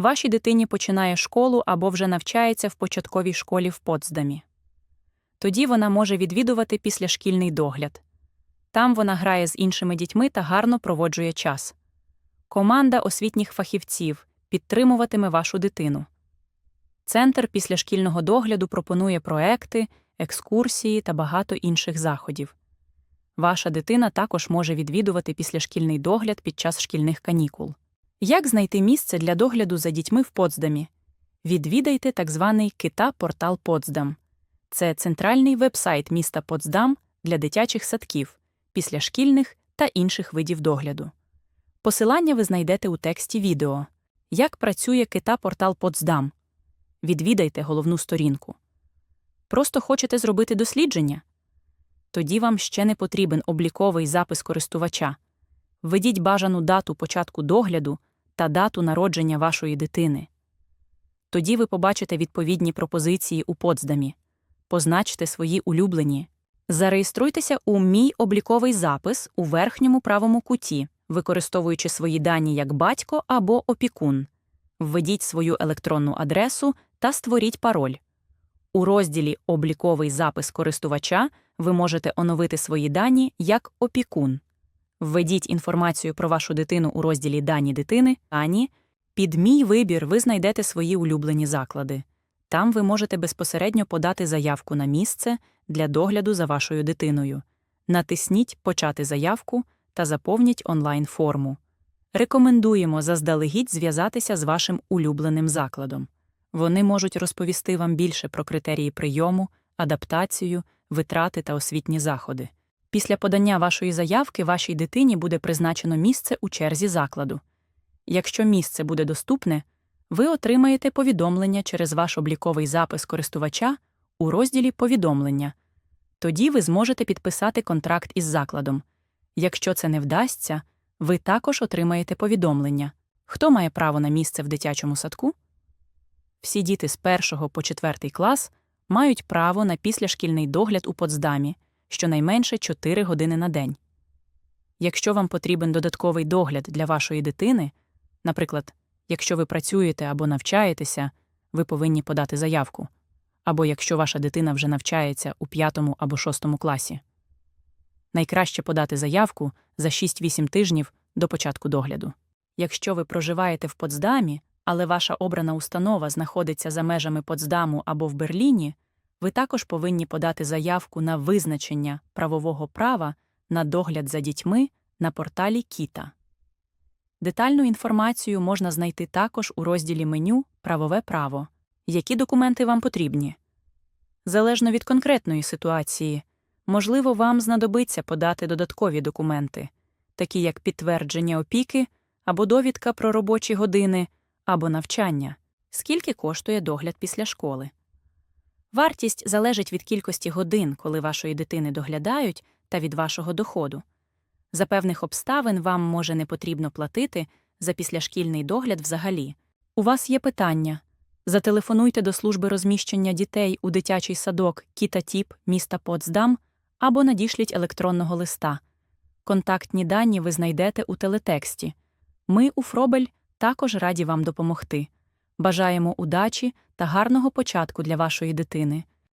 вашій дитині починає школу або вже навчається в початковій школі в Потсдамі. Тоді вона може відвідувати післяшкільний догляд. Там вона грає з іншими дітьми та гарно проводжує час. Команда освітніх фахівців підтримуватиме вашу дитину. Центр післяшкільного догляду пропонує проекти, екскурсії та багато інших заходів. Ваша дитина також може відвідувати післяшкільний догляд під час шкільних канікул. Як знайти місце для догляду за дітьми в Потсдамі? Відвідайте так званий Кита-портал Потсдам. Це центральний вебсайт міста Потсдам для дитячих садків, післяшкільних та інших видів догляду. Посилання ви знайдете у тексті відео. Як працює Кита-портал Потсдам? Відвідайте головну сторінку. Просто хочете зробити дослідження? Тоді вам ще не потрібен обліковий запис користувача. Введіть бажану дату початку догляду та дату народження вашої дитини. Тоді ви побачите відповідні пропозиції у Потсдамі. Позначте свої улюблені. Зареєструйтеся у Мій обліковий запис у верхньому правому куті, використовуючи свої дані як батько або опікун. Введіть свою електронну адресу та створіть пароль. У розділі Обліковий запис користувача ви можете оновити свої дані як опікун. Введіть інформацію про вашу дитину у розділі Дані дитини, Дані. Під Мій вибір ви знайдете свої улюблені заклади. Там ви можете безпосередньо подати заявку на місце для догляду за вашою дитиною. Натисніть Почати заявку та заповніть онлайн-форму. Рекомендуємо заздалегідь зв'язатися з вашим улюбленим закладом. Вони можуть розповісти вам більше про критерії прийому, адаптацію, витрати та освітні заходи. Після подання вашої заявки вашій дитині буде призначено місце у черзі закладу. Якщо місце буде доступне, ви отримаєте повідомлення через ваш обліковий запис користувача у розділі Повідомлення. Тоді ви зможете підписати контракт із закладом. Якщо це не вдасться, ви також отримаєте повідомлення. Хто має право на місце в дитячому садку? Всі діти з 1 по 4 клас мають право на післяшкільний догляд у Потсдамі щонайменше 4 години на день. Якщо вам потрібен додатковий догляд для вашої дитини, наприклад, якщо ви працюєте або навчаєтеся, ви повинні подати заявку, або якщо ваша дитина вже навчається у 5 або 6 класі. Найкраще подати заявку за 6-8 тижнів до початку догляду. Якщо ви проживаєте в Потсдамі, але ваша обрана установа знаходиться за межами Потсдаму або в Берліні, ви також повинні подати заявку на визначення правового права на догляд за дітьми на порталі Кіта. Детальну інформацію можна знайти також у розділі меню Правове право. Які документи вам потрібні? Залежно від конкретної ситуації, можливо, вам знадобиться подати додаткові документи, такі як підтвердження опіки або довідка про робочі години або навчання, скільки коштує догляд після школи. Вартість залежить від кількості годин, коли вашої дитини доглядають, та від вашого доходу. За певних обставин вам може не потрібно платити за післяшкільний догляд взагалі. У вас є питання. Зателефонуйте до служби розміщення дітей у дитячий садок Кіта Тіп міста Потсдам або надішліть електронного листа. Контактні дані ви знайдете у телетексті. Ми у Фробель також раді вам допомогти. Бажаємо удачі та гарного початку для вашої дитини.